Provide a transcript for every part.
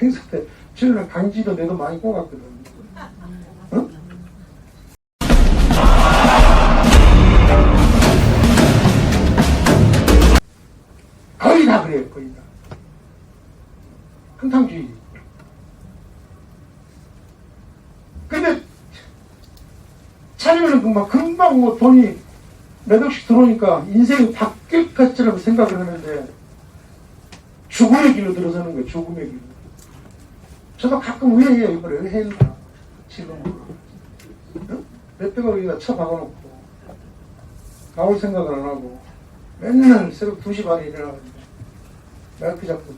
행사 때 저는 강지도 내도 많이 꼬갔거든. 어? 거의 다 그래요, 거의 다. 한탕주의. 근데 차리면은 금방, 금방 뭐 돈이 몇 억씩 들어오니까 인생이 바뀔 것처럼 생각을 하는데 죽음의 길로 들어서는 거예요, 죽음의 길로. 저도 가끔 후회해요, 이걸 왜 했나. 지금. 어? 몇백억이나 쳐박아놓고. 나올 생각을 안 하고. 맨날 새벽 2시 반에 일어나가지고. 마이크 잡고.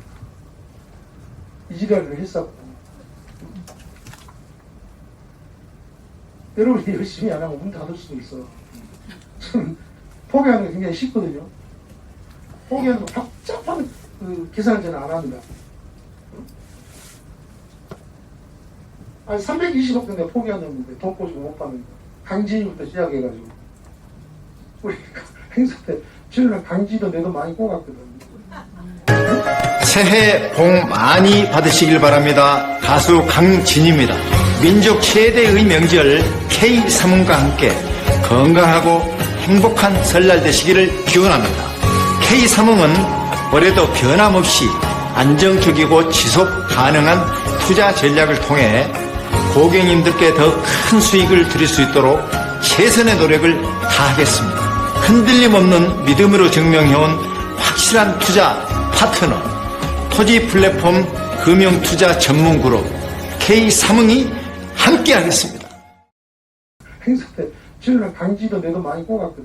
이지랄을 했었고. 여러분이 열심히 안 하면 문 닫을 수도 있어. 포기하는 게 굉장히 쉽거든요. 포기하는 거 복잡한 그 계산을 저는 안 합니다. 아니 320억 근데 포기하는데 돈 꼬지고 못 받는 거. 강진이부터 시작해가지고 우리 행사 때 저는 강진도 내도 많이 꼬갔거든. 새해 복 많이 받으시길 바랍니다. 가수 강진입니다. 민족 최대의 명절 K3과 함께 건강하고 행복한 설날 되시기를 기원합니다. K3은 올해도 변함없이 안정적이고 지속 가능한 투자 전략을 통해 고객님들께 더 큰 수익을 드릴 수 있도록 최선의 노력을 다하겠습니다. 흔들림 없는 믿음으로 증명해온 확실한 투자 파트너 토지 플랫폼 금융 투자 전문 그룹 K3응이 함께 하겠습니다. 행사 때 저는 강진도 내도 많이 꼬갔거든.